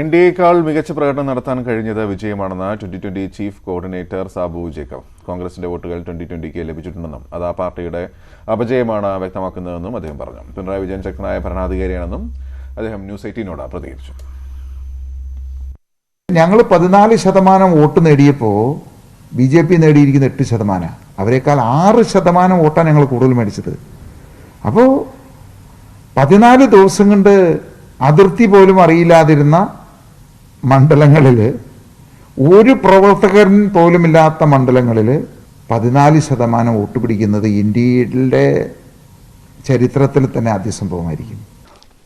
N D എക്കാൾ മികച്ച പ്രകടനം നടത്താൻ കഴിഞ്ഞത് വിജയമാണെന്ന് twenty twenty chief coordinator Sabu Jacob. കോൺഗ്രസിന്റെ വോട്ടുകൾ ട്വന്റി ട്വന്റിക്ക് ലഭിച്ചിട്ടുണ്ടെന്നും അത് ആ പാർട്ടിയുടെ അപജയമാണ് വ്യക്തമാക്കുന്നതെന്നും അദ്ദേഹം പറഞ്ഞു. പിണറായി വിജയൻ ശക്തനായ ഭരണാധികാരിയാണെന്നും അദ്ദേഹം ന്യൂസ് എയ്റ്റീനോട് പ്രതികരിച്ചു. ഞങ്ങൾ പതിനാല് ശതമാനം വോട്ട് നേടിയപ്പോൾ ബി ജെ പി നേടിയിരിക്കുന്ന എട്ട് ശതമാനം. അവരെക്കാൾ ആറ് ശതമാനം വോട്ടാണ് ഞങ്ങൾ കൂടുതൽ മേടിച്ചത്. അപ്പോൾ പതിനാല് ദിവസം കൊണ്ട് അതിർത്തി പോലും അറിയില്ലാതിരുന്ന മണ്ഡലങ്ങളിൽ ഒരു പ്രവർത്തകൻ പോലുമില്ലാത്ത മണ്ഡലങ്ങളിൽ പതിനാല് ശതമാനം വോട്ട് പിടിക്കുന്നത് ഇന്ത്യയുടെ ചരിത്രത്തിൽ തന്നെ ആദ്യ സംഭവമായിരിക്കും.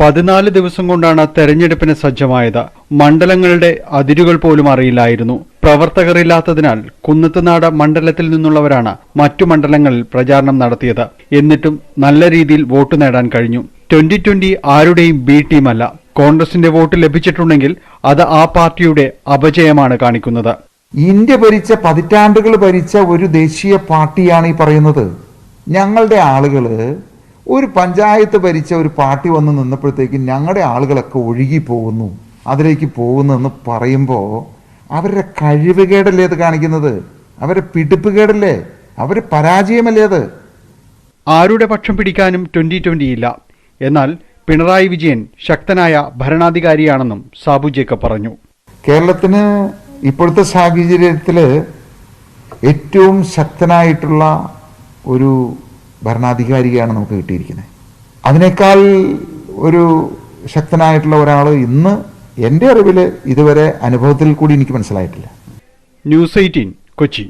പതിനാല് ദിവസം കൊണ്ടാണ് തെരഞ്ഞെടുപ്പിന് സജ്ജമായത്. മണ്ഡലങ്ങളുടെ അതിരുകൾ പോലും അറിയില്ലായിരുന്നു. പ്രവർത്തകരില്ലാത്തതിനാൽ കുന്നത്തുനാട് മണ്ഡലത്തിൽ നിന്നുള്ളവരാണ് മറ്റു മണ്ഡലങ്ങളിൽ പ്രചാരണം നടത്തിയത്. എന്നിട്ടും നല്ല രീതിയിൽ വോട്ട് നേടാൻ കഴിഞ്ഞു. ട്വന്റി ട്വന്റി ആരുടെയും ബി ടീമല്ല കോൺഗ്രസിന്റെ വോട്ട് ലഭിച്ചിട്ടുണ്ടെങ്കിൽ അത് ആ പാർട്ടിയുടെ അപജയമാണ് കാണിക്കുന്നത്. ഇന്ത്യ ഭരിച്ച പതിറ്റാണ്ടുകൾ ഭരിച്ച ഒരു ദേശീയ പാർട്ടിയാണ് ഈ പറയുന്നത്. ഞങ്ങളുടെ ആളുകൾ ഒരു പഞ്ചായത്ത് ഭരിച്ച ഒരു പാർട്ടി വന്ന് നിന്നപ്പോഴത്തേക്കും ഞങ്ങളുടെ ആളുകളൊക്കെ ഒഴുകി പോകുന്നു. അതിലേക്ക് പോകുന്നു എന്ന് പറയുമ്പോൾ അവരുടെ കഴിവുകേടല്ലേ അത് കാണിക്കുന്നത്? അവരുടെ പിടിപ്പുകേടല്ലേ? അവരുടെ പരാജയമല്ലേ അത്? ആരുടെ പക്ഷം പിടിക്കാനും ട്വന്റി ട്വന്റി ഇല്ല. എന്നാൽ പിണറായി വിജയൻ ശക്തനായ ഭരണാധികാരിയാണെന്നും സാബു ജേക്കബ് പറഞ്ഞു. കേരളത്തിന് ഇപ്പോഴത്തെ സാഹചര്യത്തിൽ ഏറ്റവും ശക്തനായിട്ടുള്ള ഒരു ഭരണാധികാരിയാണ് നമുക്ക് കിട്ടിയിരിക്കുന്നത്. അതിനേക്കാൾ ഒരു ശക്തനായിട്ടുള്ള ഒരാൾ ഇന്ന് എന്റെ അറിവിൽ ഇതുവരെ അനുഭവത്തിൽ കൂടി എനിക്ക് മനസ്സിലായിട്ടില്ല. News eighteen Kochi.